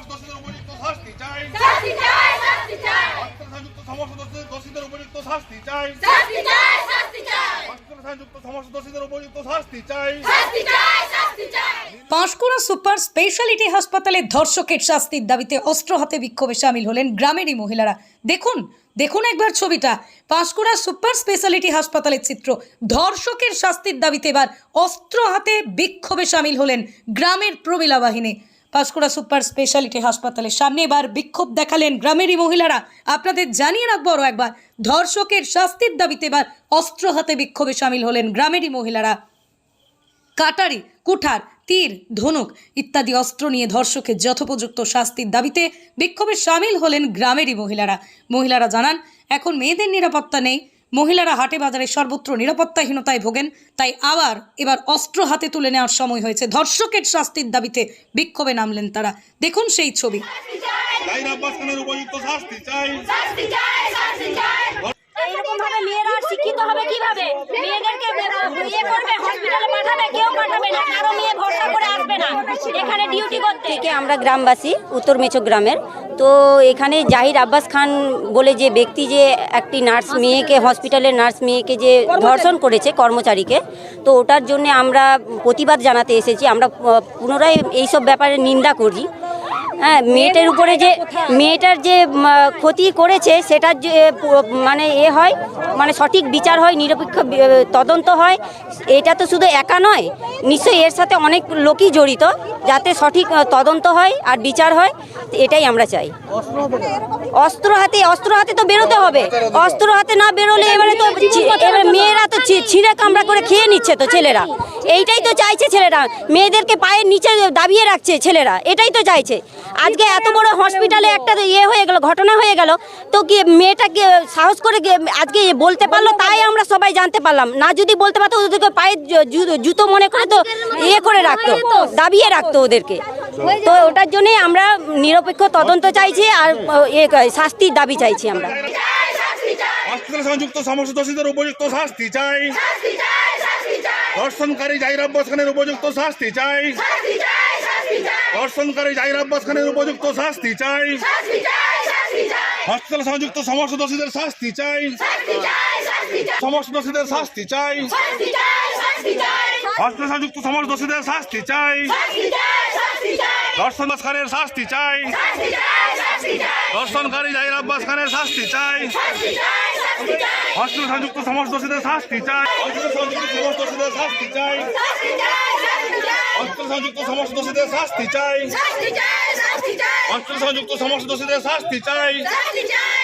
সমস্ত দোষীদের উপযুক্ত শাস্তি চাই। শাস্তি চাই শাস্তি চাই। সংযুক্ত সমস্ত দোষীদের উপযুক্ত শাস্তি চাই। শাস্তি চাই শাস্তি চাই। সংযুক্ত সমস্ত দোষীদের উপযুক্ত শাস্তি চাই। শাস্তি চাই শাস্তি চাই। পাঁশকুড়া সুপার স্পেশালিটি হাসপাতালে ধর্ষকের শাস্তির দাবিতে অস্ত্র হাতে বিক্ষোভে সামিল হলেন গ্রামেরই মহিলারা। দেখুন দেখুন একবার ছবিটা। পাঁশকুড়া সুপার স্পেশালিটি হাসপাতালের চিত্র। ধর্ষকের শাস্তির দাবিতে এবার অস্ত্র হাতে বিক্ষোভে সামিল হলেন গ্রামের প্রমিলা বাহিনী। পাঁশকুড়া সুপার স্পেশালিটি হাসপাতালের সামনে এবার বিক্ষোভ দেখালেন গ্রামেরই মহিলারা। আপনাদের জানিয়ে রাখব আরও একবার, ধর্ষকের শাস্তির দাবিতে এবার অস্ত্র হাতে বিক্ষোভে সামিল হলেন গ্রামেরই মহিলারা। কাটারি, কুঠার, তীর, ধনুক ইত্যাদি অস্ত্র নিয়ে ধর্ষকের যথোপযুক্ত শাস্তির দাবিতে বিক্ষোভে সামিল হলেন গ্রামেরই মহিলারা। মহিলারা জানান, এখন মেয়েদের নিরাপত্তা নেই মহিলারা হাটে বাজারে সর্বত্র নিরাপত্তাহীনতায় ভোগেন তাই আবার এবার অস্ত্র হাতে তুলে নেওয়ার সময় হয়েছে। ধর্ষকের শাস্তির দাবিতে বিক্ষোভে নামলেন তারা। দেখুন সেই ছবি। জাহির আব্বাস খানের উপযুক্ত শাস্তি চাই। শাস্তি চাই শাস্তি চাই। এইরকম ভাবে মেয়েরা শিক্ষিত হবে কীভাবে? মেয়েদেরকে ইয়ে করবে হসপিটালে পাঠাবে কেউ পাঠাবে না কারও মেয়ে ভরসা করে আসবে না এখানে ডিউটি করতে। থেকে আমরা গ্রামবাসী উত্তর মেচক গ্রামের। তো এখানে জাহির আব্বাস খান বলে যে ব্যক্তি যে একটি নার্স মেয়েকে হসপিটালের নার্স মেয়েকে যে ধর্ষণ করেছে কর্মচারীকে তো ওটার জন্য আমরা প্রতিবাদ জানাতে এসেছি। আমরা পুনরায় এইসব ব্যাপারে নিন্দা করি। হ্যাঁ মেয়েটার উপরে যে মেয়েটার যে ক্ষতি করেছে সেটার যে মানে এ হয় মানে সঠিক বিচার হয় নিরপেক্ষ তদন্ত হয় এটা তো শুধু একা নয় নিশ্চয়ই এর সাথে অনেক লোকই জড়িত যাতে সঠিক তদন্ত হয় আর বিচার হয় এটাই আমরা চাই। অস্ত্র হাতে অস্ত্র হাতে তো বেরোতে হবে অস্ত্র হাতে না বেরোলে এবারে তো এবারে মেয়েরা তো ছিঁড়ে কামড়া করে খেয়ে নিচ্ছে তো ছেলেরা। এইটাই তো চাইছে ছেলেরা মেয়েদেরকে পায়ের নিচে দাবিয়ে রাখছে ছেলেরা এটাই তো চাইছে। আজকে এত বড় হসপিটালে একটা ইয়ে হয়ে গেল ঘটনা হয়ে গেল তো কি মেয়েটাকে সাহস করে গিয়ে আজকে বলতে পারল? তাই আমরা সবাই জানতে পারলাম। না যদি বলতে পারতো ওদেরকে জু- জুতো মনে করে তো ইয়ে করে রাখতো দাবিয়ে রাখতো ওদেরকে। তো ওটার জন্যই আমরা নিরপেক্ষ তদন্ত চাইছি আর এ শাস্তির দাবি চাইছি আমরা। চাই শাস্তি চাই হসপিটাল সংযুক্ত সমস্ত দোষীদের উপযুক্ত শাস্তি চাই। শাস্তি চাই শাস্তি চাই। ধর্ষণকারী জাহির আব্বাস খানের উপযুক্ত শাস্তি চাই শাস্তি চাই শাস্তি চাই ধর্ষণকারী জাহির আব্বাস খানের উপযুক্ত শাস্তি চাই হসপিটাল সংযুক্ত সমস্ত দোষীদের শাস্তি চাই সমস্ত দোষীদের শাস্তি চাই হসপিটাল সংযুক্ত সমস্ত দোষীদের শাস্তি চাই ধর্ষণ খানের শাস্তি চাই ধর্ষণকারী জাহির আব্বাস খানের শাস্তি চাই হসপিটাল সংযুক্ত সমস্ত দোষীদের শাস্তি চাই। হসপিটাল সংযুক্ত সমস্ত দোষীদের শাস্তি চাই। শাস্তি চাই শাস্তি সংযুক্ত সমস্ত দোষীদের শাস্তি চাই শাস্তি চাই। শাস্তি সংযুক্ত সমস্ত দোষীদের শাস্তি চাই। শাস্তি চাই।